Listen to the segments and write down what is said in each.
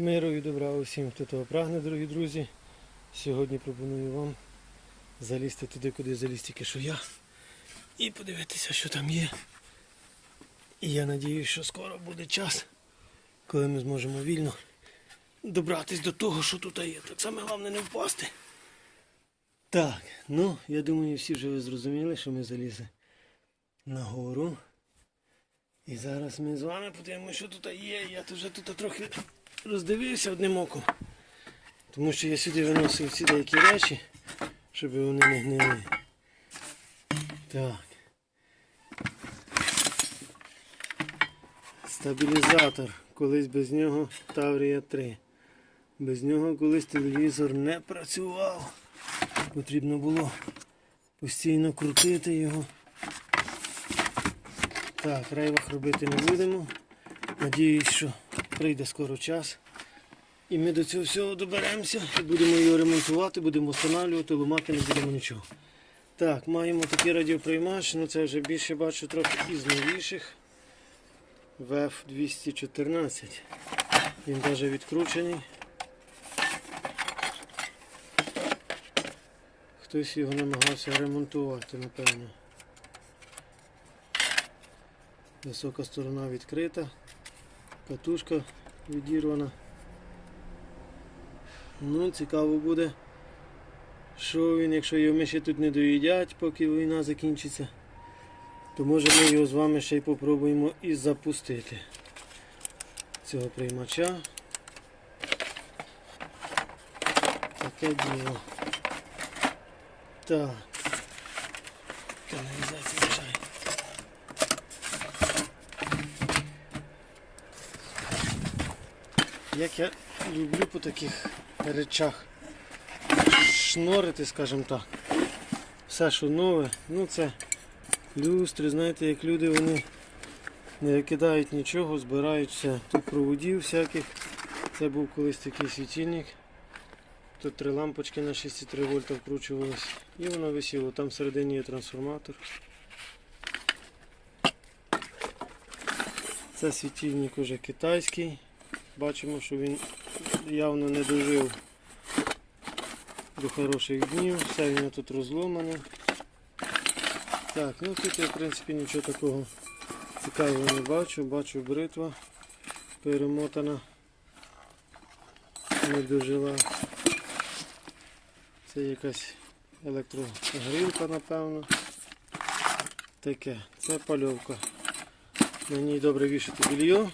Миру і добра усім, хто того прагне, дорогі друзі. Сьогодні пропоную вам залізти туди, куди заліз тільки що я. І подивитися, що там є. І я надіюсь, що скоро буде час, коли ми зможемо вільно добратись до того, що тут є. Так саме головне не впасти. Так, ну, я думаю, всі вже зрозуміли, що ми залізли на гору. І зараз ми з вами подивимося, що тут є. Я тут вже тут трохи роздивився одним оком. Тому що я сюди виносив ці деякі речі, щоб вони не гнили. Так. Стабілізатор. Колись без нього Таврія 3. Без нього колись телевізор не працював. Потрібно було постійно крутити його. Так, рейвах робити не будемо. Надіюсь, що прийде скоро час. І ми до цього всього доберемося і будемо його ремонтувати, будемо встановлювати, ламати не будемо нічого. Так, маємо такий радіоприймач, ну це вже більше бачу трохи із новіших. VF214. Він навіть відкручений. Хтось його намагався ремонтувати, напевно. Висока сторона відкрита, катушка відірвана. Ну, цікаво буде, що він, якщо його ми ще тут не доїдять, поки війна закінчиться, то може ми його з вами ще й попробуємо і запустити цього приймача. Таке діло. Так. Каналізація мішає. Як я люблю по таких речах шнорити, скажімо так. Все, що нове, ну це люстри, знаєте, як люди вони не викидають нічого, збирають все. Тут проводів всяких. Це був колись такий світильник. Тут три лампочки на 6,3 вольта вкручувалось. І воно висіло. Там всередині є трансформатор. Це світильник уже китайський. Бачимо, що він явно не дожив до хороших днів. Все він тут розломане. Так, ну тут я в принципі нічого такого цікавого не бачу. Бачу бритва перемотана. Не дожила. Це якась електрогрілка, напевно. Таке. Це пальовка. На ній добре вішати більйо.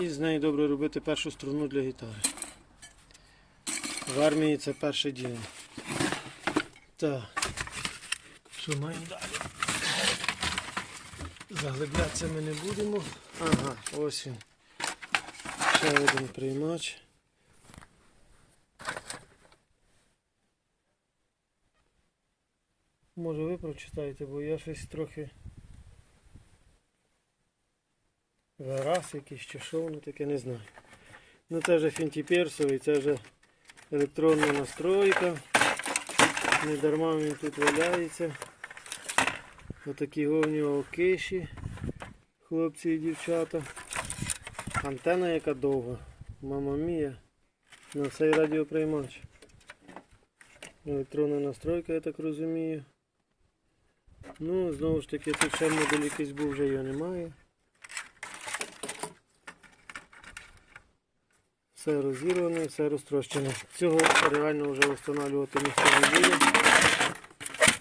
І з неї добре робити першу струну для гітари. В армії це перше діло. Так. Що маємо далі? Заглиблятися ми не будемо. Ага, ось він. Ще один приймач. Може ви прочитаєте, бо я щось трохи Гарас якийсь чи що воно таке, не знаю. Ну це вже фінтіперсовий, це вже електронна настройка. Не дарма він тут валяється. Отакі у нього киші, хлопці і дівчата. Антена яка довга. Мама мія. На цей радіоприймач. Електронна настройка, я так розумію. Ну, знову ж таки, тут ще модель якийсь був, вже його немає. Все розірване, все розтрощене. Цього реально вже встановлювати ніхто не буде.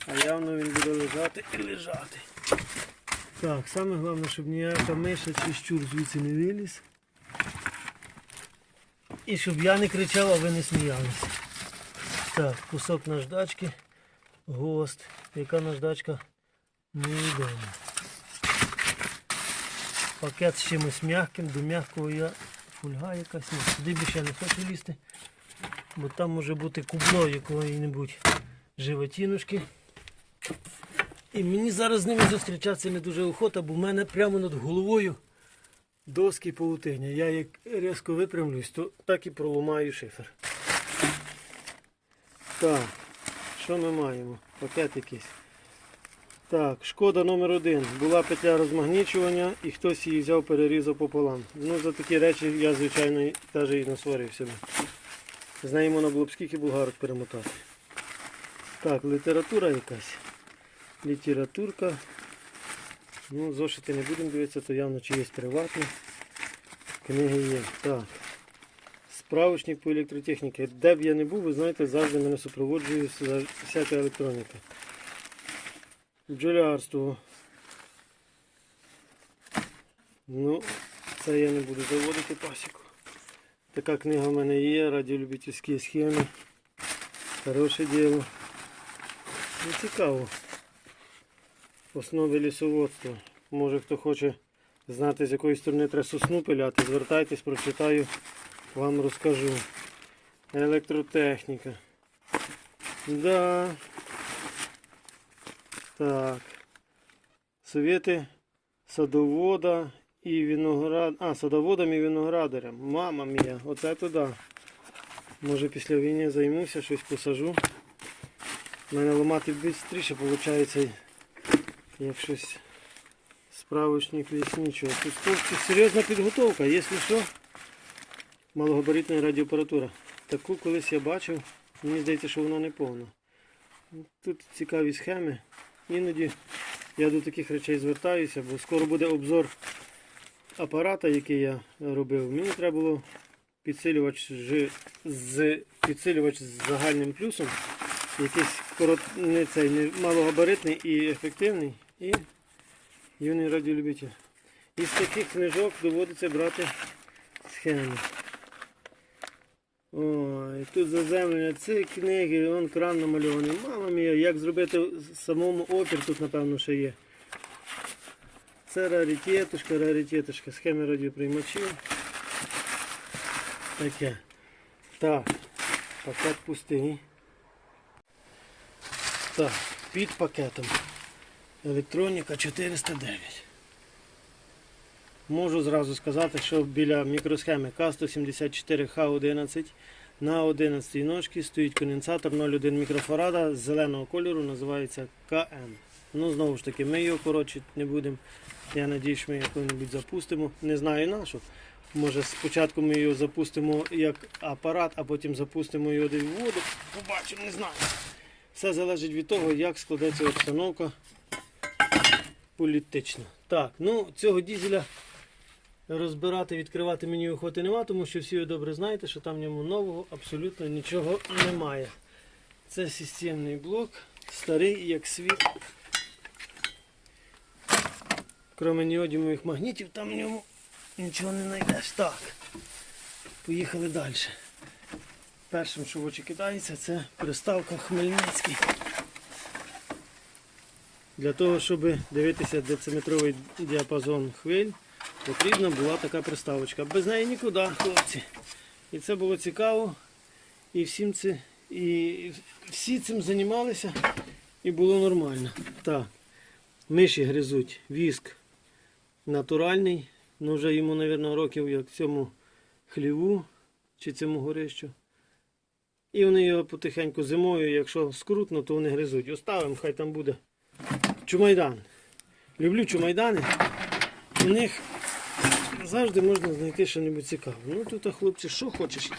А явно він буде лежати і лежати. Так, саме головне, щоб ніяка миша чи щур звідси не виліз. І щоб я не кричав, а ви не сміялися. Так, кусок наждачки, гост. Яка наждачка? Невідомо. Пакет з чимось м'яким, до м'якого я фольга якась. Ні, сюди більше не хочу лізти, бо там може бути кубло якої-небудь животінушки. І мені зараз з ними зустрічатися не дуже охота, бо в мене прямо над головою доски паутиня. Я як різко випрямлюсь, то так і проламаю шифер. Так, що ми маємо? Пакет якийсь. Так, шкода номер один. Була петля розмагнічування і хтось її взяв, перерізав пополам. Ну, за такі речі я, звичайно, теж і насварив себе. З можна було б скільки булгарок перемотати. Так, література якась. Літературка. Ну, зошити не будемо дивитися, то явно чиїсь приватні. Книги є. Так. Справочник по електротехніці. Де б я не був, ви знаєте, завжди мене супроводжує всяка електроніка. Бджолярство. Ну, це я не буду заводити пасіку. Така книга в мене є, радіолюбительські схеми. Хороше діло. Ну, цікаво. Основи лісоводства. Може хто хоче знати, з якої сторони треба сосну пиляти, звертайтесь, прочитаю, вам розкажу. Електротехніка. Да. Так. Совєти садовода і виноград. А, садоводам і виноградарям. Мама мія, оце туди. Може після війни займуся, щось посажу. У мене ламати швидше виходить, як щось справочник лісничого. Тут серйозна підготовка, якщо що, малогабаритна радіоапаратура. Таку колись я бачив, мені здається, що вона не повна. Тут цікаві схеми. Іноді я до таких речей звертаюся, бо скоро буде обзор апарата, який я робив. Мені треба було підсилювач з підсилювач з загальним плюсом. Якийсь корот, не цей, не малогабаритний і ефективний. І юний радіолюбитель. Із таких книжок доводиться брати схеми. Ой, тут заземлення, ці книги, вон кран намальований. Мама мія, як зробити самому опір, тут напевно ще є. Це раритетушка, раритетушка, схеми радіоприймачів. Таке. Так, пакет пустий. Так, під пакетом. Електроніка 409. Можу зразу сказати, що біля мікросхеми К174Х11 на 11 ножці стоїть конденсатор 0,1 мікрофарада з зеленого кольору, називається КМ. Ну, знову ж таки, ми його коротше не будемо. Я надію, що ми його коли-небудь запустимо. Не знаю на що. Може спочатку ми його запустимо як апарат, а потім запустимо його десь в воду. Побачимо, не знаю. Все залежить від того, як складеться обстановка політична. Так, ну цього дізеля розбирати, відкривати мені охоти нема, тому що всі ви добре знаєте, що там в ньому нового абсолютно нічого немає. Це системний блок, старий як світ. Кроме неодімових магнітів, там в ньому нічого не знайдеш. Так. Поїхали далі. Першим, що в очі кидається, це приставка Хмельницький. Для того, щоб дивитися дециметровий діапазон хвиль, потрібна була така приставочка. Без неї нікуди, хлопці. І це було цікаво. І всім це, і всі цим займалися і було нормально. Так, миші гризуть віск натуральний. Ну вже йому, мабуть, років як цьому хліву чи цьому горищу. І вони його потихеньку зимою, якщо скрутно, то вони гризуть. Оставимо, хай там буде. Чумайдан. Люблю чумайдани. У них завжди можна знайти щось цікаве. Ну тут, хлопці, що хочеш.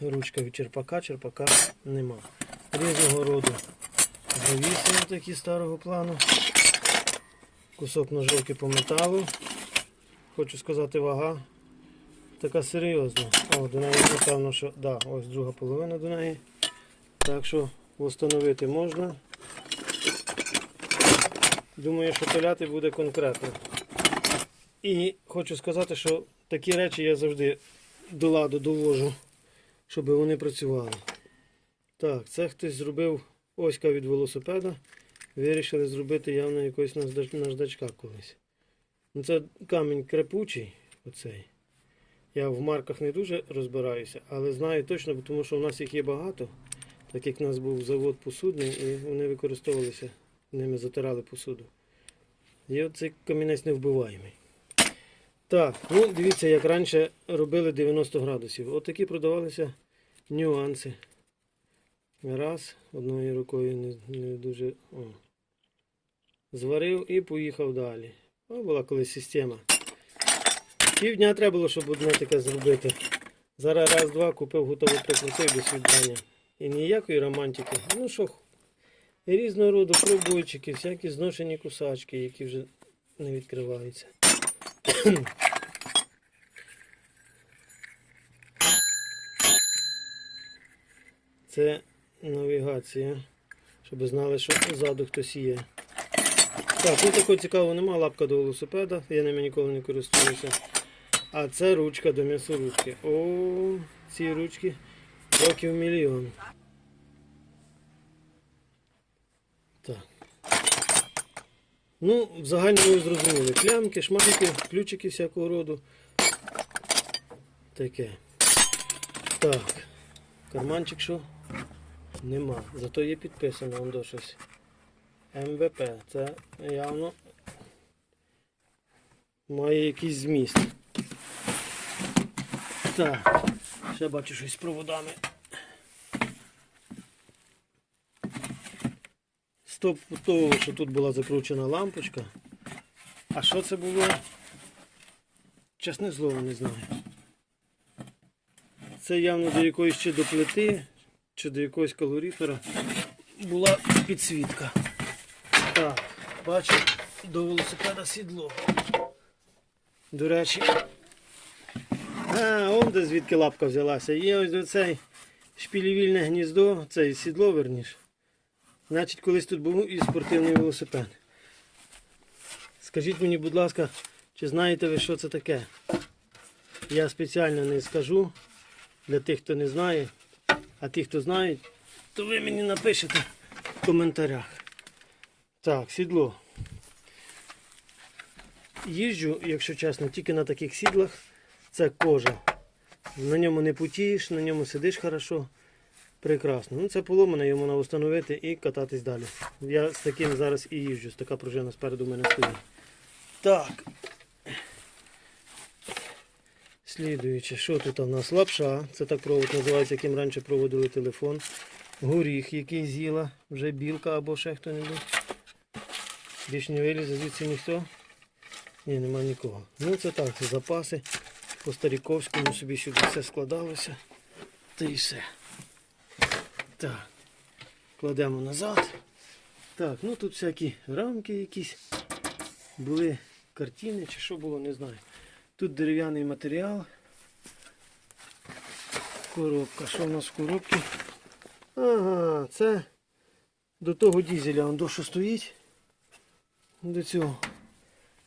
Ручка від черпака, черпака нема. Різного роду завіси такі старого плану. Кусок ножовки по металу. Хочу сказати, вага така серйозна. О, до неї напевно, що да, ось друга половина до неї. Так що встановити можна. Думаю, що пиляти буде конкретно. І хочу сказати, що такі речі я завжди до ладу довожу, щоб вони працювали. Так, це хтось зробив оська від велосипеда. Вирішили зробити явно якогось наждачка колись. Ну, це камінь крепучий, оцей. Я в марках не дуже розбираюся, але знаю точно, тому що в нас їх є багато, так як в нас був завод посудний, і вони використовувалися, ними затирали посуду. І от цей камінець невбиваємий. Так, ну дивіться, як раніше робили 90 градусів. От такі продавалися нюанси. Раз, одною рукою не, не дуже. О. Зварив і поїхав далі. О, була колись система. Півдня треба було, щоб одне таке зробити. Зараз раз-два купив, готовий прикрутив до свідання. І ніякої романтики. Ну що, різного роду пробойчики, всякі зношені кусачки, які вже не відкриваються. Це навігація, щоб знали, що ззаду хтось є. Так, ну такого цікавого нема, лапка до велосипеда, я ними ніколи не користуюся. А це ручка до м'ясоручки. О, ці ручки років мільйон. Так. Ну, в загальному ви зрозуміли. Клямки, шмайки, ключики всякого роду. Таке. Так. Карманчик що? Нема. Зато є підписано он до щось. МВП. Це явно має якийсь зміст. Так. Ще бачу щось з проводами. Стоп того, що тут була закручена лампочка. А що це було? Чесне слово не знаю. Це явно до якоїсь чи до плити, чи до якогось калоріфера була підсвітка. Так, бачу, до велосипеда сідло. До речі. А, он де звідки лапка взялася. Є ось оцей шпілівільне гніздо, це сідло верніш. Значить, колись тут був і спортивний велосипед. Скажіть мені, будь ласка, чи знаєте ви, що це таке? Я спеціально не скажу для тих, хто не знає. А ті, хто знають, то ви мені напишете в коментарях. Так, сідло. Їжджу, якщо чесно, тільки на таких сідлах. Це кожа. На ньому не путієш, на ньому сидиш хорошо. Прекрасно. Ну це поломане, його можна встановити і кататись далі. Я з таким зараз і їжджу, така пружина спереду в мене стоїть. Так. Слідуючи, що тут у нас? Лапша. Це так провод називається, яким раніше проводили телефон. Горіх, який з'їла, вже білка або ще хто-небудь. Більш не вилізе звідси ніхто. Ні, нема нікого. Ну це так, це запаси. По старіковському собі сюди все складалося. Та і все. Так. Кладемо назад. Так, ну тут всякі рамки якісь. Були картини чи що було, не знаю. Тут дерев'яний матеріал. Коробка. Що в нас в коробці? Ага, це до того дізеля до що стоїть. До цього.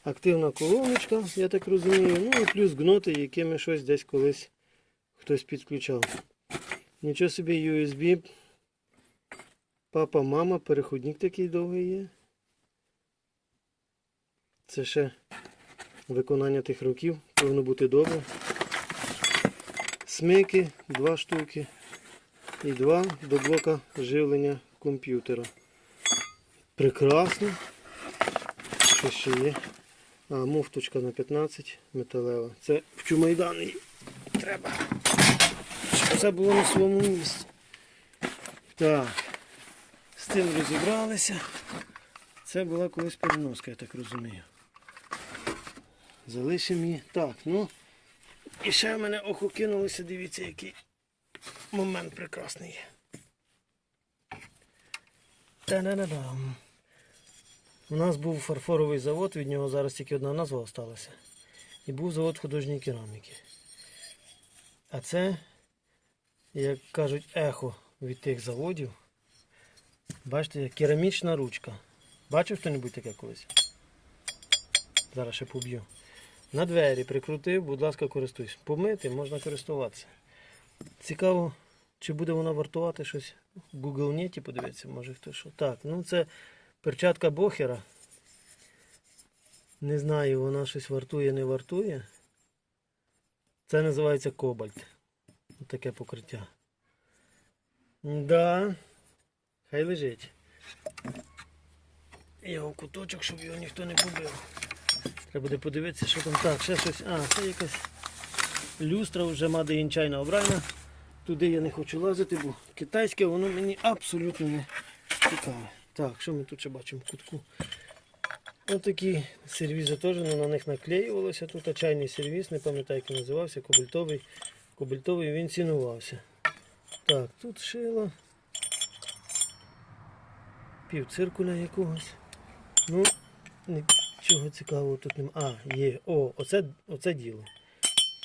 Активна колоночка, я так розумію. Ну і плюс гноти, якими щось десь колись хтось підключав. Нічого собі USB. Папа, мама, переходник такий довгий є. Це ще виконання тих років. Повинно бути добре. Смики, два штуки. І два до блока живлення комп'ютера. Прекрасно. Що ще є? А, муфточка на 15 металева. Це в чумайдані треба. Щоб це було на своєму місці. Так. З цим розібралися. Це була колись переноска, я так розумію. Залишимо її. Так, ну. І ще в мене око кинулося, дивіться, який момент прекрасний є. Та-да-да-дам. У нас був фарфоровий завод, від нього зараз тільки одна назва залишилася. І був завод художньої кераміки. А це, як кажуть, ехо від тих заводів. Бачите, керамічна ручка. Бачив хто-небудь таке колись? Зараз ще поб'ю. На двері прикрутив, будь ласка, користуйся. Помити можна користуватися. Цікаво, чи буде вона вартувати щось в Google Неті, подивитися, може хто що. Так, ну це перчатка бохера. Не знаю, вона щось вартує, не вартує. Це називається кобальт. Таке покриття. Да. Хай лежить. Його куточок, щоб його ніхто не побив. Треба буде подивитися, що там так, ще щось. А, це якась люстра вже in China обрана. туди я не хочу лазити, бо китайське воно мені абсолютно не цікаве. Так, що ми тут ще бачимо в кутку? Отакі сервізи теж на них наклеювалося. Тут чайний сервіс, не пам'ятаю, як він називався, кобальтовий. Кобальтовий він цінувався. Так, тут шило. Півциркуля якогось. Ну, нічого цікавого тут немає. А, є. О, оце, оце діло.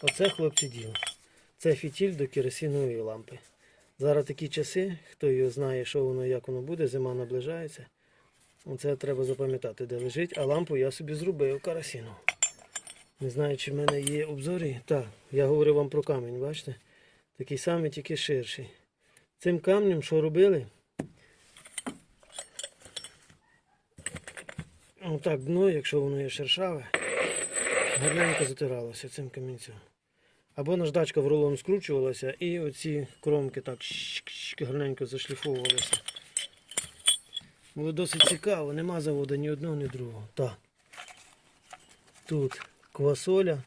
Оце хлопці діло. Це фітіль до керосинової лампи. Зараз такі часи, хто його знає, що воно, як воно буде, зима наближається. Оце треба запам'ятати, де лежить, а лампу я собі зробив керосинову. Не знаю, чи в мене є обзори. Так, я говорив вам про камінь, бачите? Такий самий, тільки ширший. Цим камнем, що робили? Отак дно, якщо воно є шершаве, гарненько затиралося цим камінцем. Або наждачка в рулон скручувалася і оці кромки так гарненько зашліфовувалися. Було досить цікаво, нема заводу ні одного, ні другого. Так. Тут квасоля.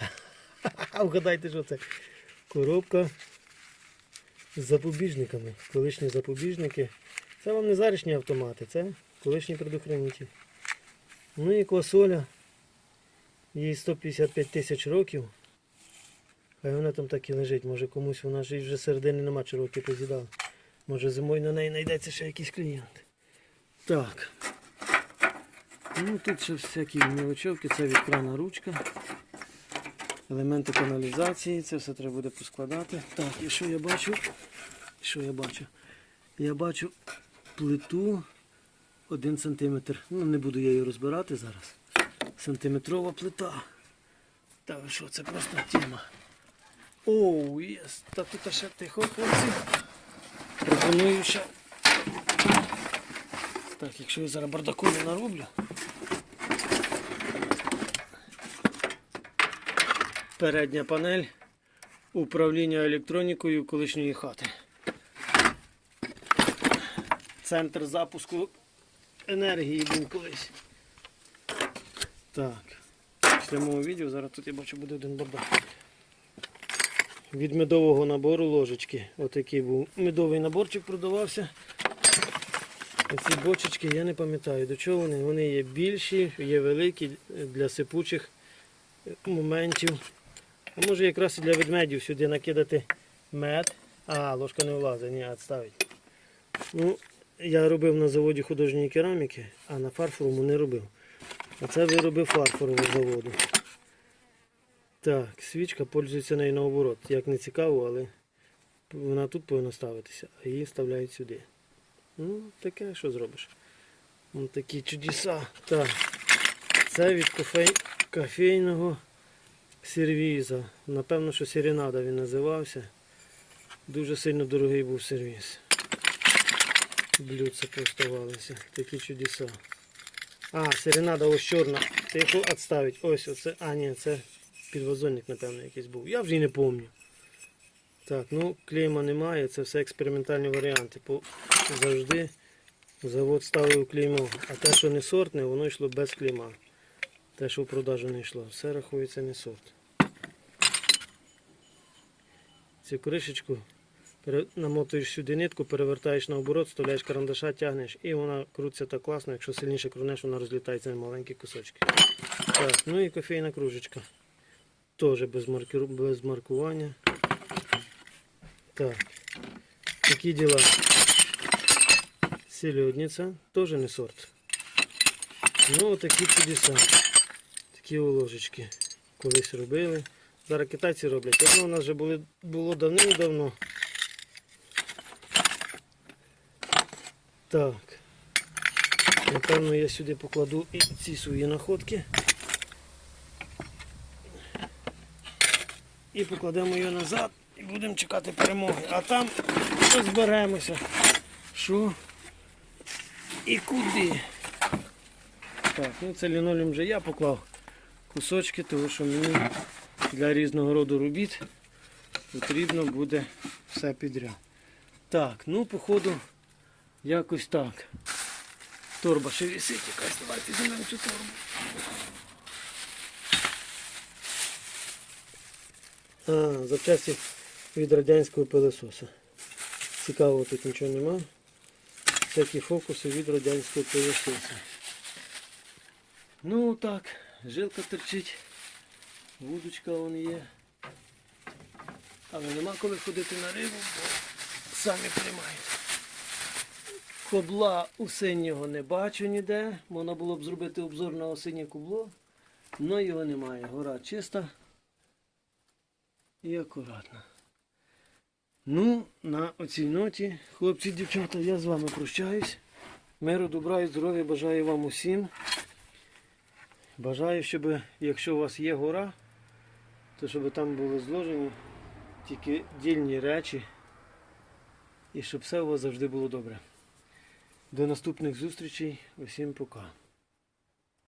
Вгадайте, що це? Коробка з запобіжниками. Колишні запобіжники. Це вам не зарічні автомати, це колишні предохранитель. Ну і квасоля. Їй 155 тисяч років. Хай вона там так і лежить. Може комусь вона ж вже середини нема чи роки позідала. Може зимою на неї знайдеться ще якийсь клієнт. Так. Ну тут ще всякі мілочовки, це від крана ручка. Елементи каналізації, це все треба буде поскладати. Так, і що я бачу? Що я бачу? Я бачу плиту 1 см. Ну не буду я її розбирати зараз. Сантиметрова плита. Та що, це просто тема. Оу, єс, та тут ще тихо, хлопці. Пропоную ще. Так, якщо я зараз бардаку не нароблю. Передня панель управління електронікою колишньої хати. Центр запуску енергії був колись. Так. Після мого відео зараз тут я бачу буде один бардак. Від медового набору ложечки. Отакий був медовий наборчик продавався. Оці бочечки я не пам'ятаю до чого вони. Вони є більші, є великі для сипучих моментів. А може якраз і для ведмедів сюди накидати мед. А, ложка не влазить, ні, відставить. Ну, я робив на заводі художньої кераміки, а на фарфоровому не робив. А це виробив фарфорового заводу. Так, свічка пользується нею наоборот. Як не цікаво, але вона тут повинна ставитися, а її вставляють сюди. Ну, таке, що зробиш? Ось такі чудеса. Так. Це від кофей... кофейного сервіза. Напевно, що Серенада він називався. Дуже сильно дорогий був сервіз. Блюдця поставалися. Такі чудеса. А, серенада ось чорна. Тихо відставить. Ось оце. А, ні, це підвазонник, напевно, якийсь був. Я вже не пам'ятаю. Так, ну клейма немає, це все експериментальні варіанти. По- Завжди завод ставив клеймо. А те, що не сортне, воно йшло без клейма. Те, що в продажу не йшло. Все рахується не сорт. Цю кришечку намотуєш сюди нитку, перевертаєш наоборот, вставляєш карандаша, тягнеш і вона крутиться так класно. Якщо сильніше крунеш, вона розлітається на маленькі кусочки. Так, ну і кофейна кружечка. Теж без, маркеру, без маркування. Так. Такі діла. Селедниця, теж не сорт. Ну, такі чудеса. Такі ложечки колись робили. Зараз китайці роблять. Одно у нас вже були, було давним-давно. Так. Напевно, я сюди покладу і ці свої находки. І покладемо її назад і будемо чекати перемоги. А там розберемося, що і куди. Так, ну це лінолеум вже я поклав кусочки, тому що мені для різного роду робіт потрібно буде все підряд. Так, ну походу якось так. Торба ще висить якась, давайте візьмемо цю торбу. А, запчасті від радянського пилососа. Цікаво, тут нічого нема. Всякі фокуси від радянського пилососа. Ну так, жилка торчить, вудочка вон є. Але нема коли ходити на рибу, бо самі приймають. Кобла осіннього не бачу ніде. Можна було б зробити обзор на осіннє кубло. але його немає. Гора чиста і акуратна. Ну, на оцій ноті, хлопці, дівчата, я з вами прощаюсь. Миру, добра і здоров'я бажаю вам усім. Бажаю, щоб якщо у вас є гора, то щоб там були зложені тільки дільні речі. І щоб все у вас завжди було добре. До наступних зустрічей. Усім пока.